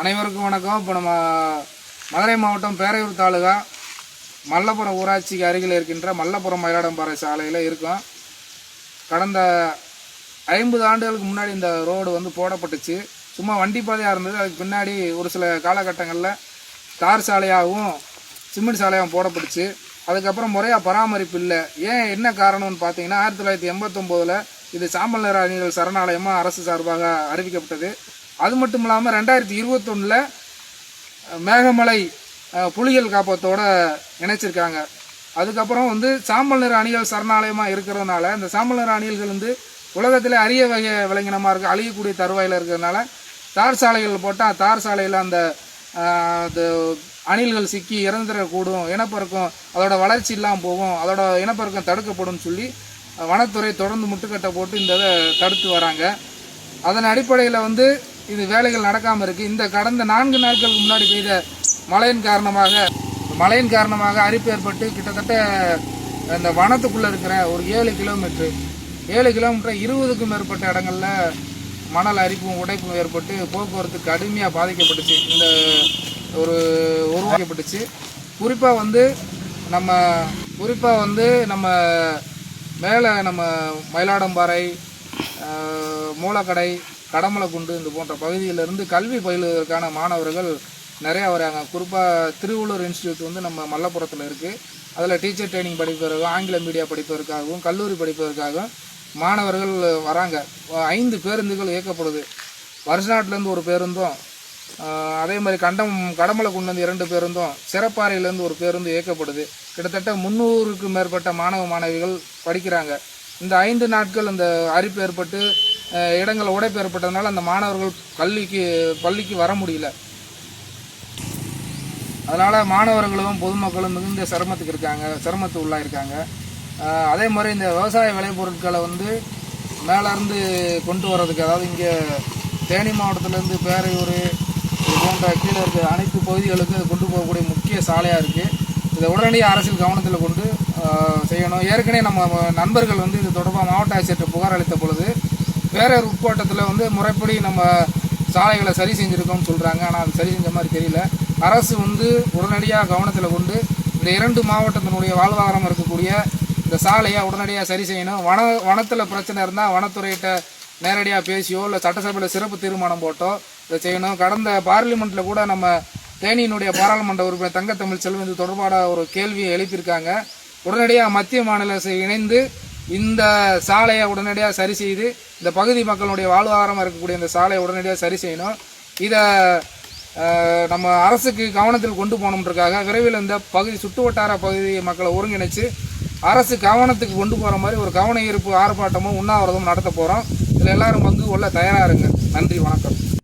அனைவருக்கும் வணக்கம். இப்போ நம்ம மதுரை மாவட்டம் பேரையூர் தாலுகா மல்லபுரம் ஊராட்சிக்கு அருகில் இருக்கின்ற மல்லபுரம் மயிலாடம்பாறை சாலையில் இருக்கோம். கடந்த ஐம்பது ஆண்டுகளுக்கு முன்னாடி இந்த ரோடு வந்து போடப்பட்டுச்சு. சும்மா வண்டி பாதையாக இருந்தது. அதுக்கு பின்னாடி ஒரு சில காலகட்டங்களில் தார் சாலையாகவும் சிமெண்ட் சாலையாகவும் போடப்பட்டுச்சு. அதுக்கப்புறம் முறையாக பராமரிப்பு இல்லை. ஏன் என்ன காரணம்னு பார்த்தீங்கன்னா ஆயிரத்தி தொள்ளாயிரத்தி எண்பத்தொம்போதில் இது சாம்பல் நிற அணிகள் சரணாலயமாக அரசு சார்பாக அறிவிக்கப்பட்டது. அது மட்டும் இல்லாமல் ரெண்டாயிரத்தி இருபத்தொன்னில் மேகமலை புலிகள் காப்பத்தோடு இணைச்சிருக்காங்க. அதுக்கப்புறம் வந்து சாம்பல் நிற அணிகள் சரணாலயமாக இருக்கிறதுனால இந்த சாம்பல் நிற அணில்கள் வந்து உலகத்திலே அரிய வகை விலங்கினமாக இருக்குது அழியக்கூடிய தருவாயில் இருக்கிறதுனால தார் சாலைகள் போட்டால் தார் சாலையில் அந்த அது அணில்கள் சிக்கி இறந்துடக்கூடும் இனப்பெருக்கம் அதோட வளர்ச்சி இல்லாமல் போகும் அதோட இனப்பெருக்கம் தடுக்கப்படும் சொல்லி வனத்துறை தொடர்ந்து முட்டுக்கட்டை போட்டு இந்த இதை தடுத்து வராங்க. அதன் அடிப்படையில் வந்து இது வேலைகள் நடக்காமல் இருக்குது இந்த கடந்த நான்கு நாட்களுக்கு முன்னாடி பெய்த மழையின் காரணமாக மழையின் காரணமாக அரிப்பு ஏற்பட்டு கிட்டத்தட்ட இந்த வனத்துக்குள்ளே இருக்கிற ஒரு ஏழு கிலோமீட்ரு ஏழு கிலோமீட்டர் இருபதுக்கும் மேற்பட்ட இடங்களில் மணல் அரிப்பும் உடைப்பும் ஏற்பட்டு போக்குவரத்து கடுமையாக பாதிக்கப்பட்டுச்சு. இந்த ஒரு உருவாக்கப்பட்டுச்சு. குறிப்பாக வந்து நம்ம குறிப்பாக வந்து நம்ம மேலே நம்ம மயிலாடம்பாறை மூலக்கடை கடமலைக்குண்டு இந்த போன்ற பகுதியிலிருந்து கல்வி பயிலுவதற்கான மாணவர்கள் நிறையா வராங்க. குறிப்பாக திருவள்ளூர் இன்ஸ்டியூட் வந்து நம்ம மல்லப்புரத்தில் இருக்குது அதில் டீச்சர் ட்ரைனிங் படிப்பதற்காகவும் ஆங்கில மீடியா படிப்பதற்காகவும் கல்லூரி படிப்பதற்காகவும் மாணவர்கள் வராங்க. ஐந்து பேருந்துகள் இயக்கப்படுது. வருஷநாட்டிலேருந்து ஒரு பேருந்தும் அதே மாதிரி கண்டம் கடமலை கொண்டு வந்து இரண்டு பேருந்தும் சிறப்பாறையிலேருந்து ஒரு பேருந்து இயக்கப்படுது. கிட்டத்தட்ட முந்நூறுக்கும் மேற்பட்ட மாணவ மாணவிகள் படிக்கிறாங்க. இந்த ஐந்து நாட்கள் அந்த அரிப்பு ஏற்பட்டு இடங்கள் உடைப்பு ஏற்பட்டதுனால அந்த மாணவர்கள் கல்விக்கு பள்ளிக்கு வர முடியல. அதனால் மாணவர்களும் பொதுமக்களும் மிகுந்த சிரமத்துக்கு இருக்காங்க சிரமத்து உள்ளாயிருக்காங்க. அதே மாதிரி இந்த விவசாய விளைபொருட்களை வந்து மேலேருந்து கொண்டு வர்றதுக்கு அதாவது இங்கே தேனி மாவட்டத்திலேருந்து பேரையூர் இது போன்ற கீழே இருக்க அனைத்து பகுதிகளுக்கும் இது கொண்டு போகக்கூடிய முக்கிய சாலையாக இருக்குது இதை உடனடியாக அரசியல் கவனத்தில் கொண்டு செய்யணும். ஏற்கனவே நம்ம நண்பர்கள் வந்து இது தொடர்பாக மாவட்ட ஆட்சியர்கிட்ட புகார் அளித்த பொழுது பேரர் உட்கோட்டத்தில் வந்து முறைப்படி நம்ம சாலைகளை சரி செஞ்சுருக்கோம்னு சொல்கிறாங்க ஆனால் அது சரி செஞ்ச மாதிரி தெரியல. அரசு வந்து உடனடியாக கவனத்தில் கொண்டு இந்த இரண்டு மாவட்டத்தினுடைய வாழ்வாதாரம் இருக்கக்கூடிய இந்த சாலையை உடனடியாக சரி செய்யணும். வன வனத்தில் பிரச்சனை இருந்தால் வனத்துறையிட்ட நேரடியாக பேசியோ இல்லை சட்டசபையில் சிறப்பு தீர்மானம் போட்டோ இதை செய்யணும். கடந்த பார்லிமெண்ட்டில் கூட நம்ம தேனியினுடைய பாராளுமன்ற உறுப்பினர் தங்கத்தமிழ் செல்வம் இது தொடர்பான ஒரு கேள்வியை எழுப்பியிருக்காங்க. உடனடியாக மத்திய மாநில இணைந்து இந்த சாலையை உடனடியாக சரி செய்து இந்த பகுதி மக்களுடைய வாழ்வாதாரமாக இருக்கக்கூடிய இந்த சாலையை உடனடியாக சரி செய்யணும். இதை நம்ம அரசுக்கு கவனத்தில் கொண்டு போகணுன்றக்காக விரைவில் இந்த பகுதி சுட்டு வட்டார பகுதி மக்களை ஒருங்கிணைச்சு அரசு கவனத்துக்கு கொண்டு போகிற மாதிரி ஒரு கவன ஈர்ப்பு ஆர்ப்பாட்டமும் உண்ணாவிரதமும் நடத்த போகிறோம் இதில் எல்லாரும் பங்கு கொள்ள தயாராக இருங்க. நன்றி வணக்கம்.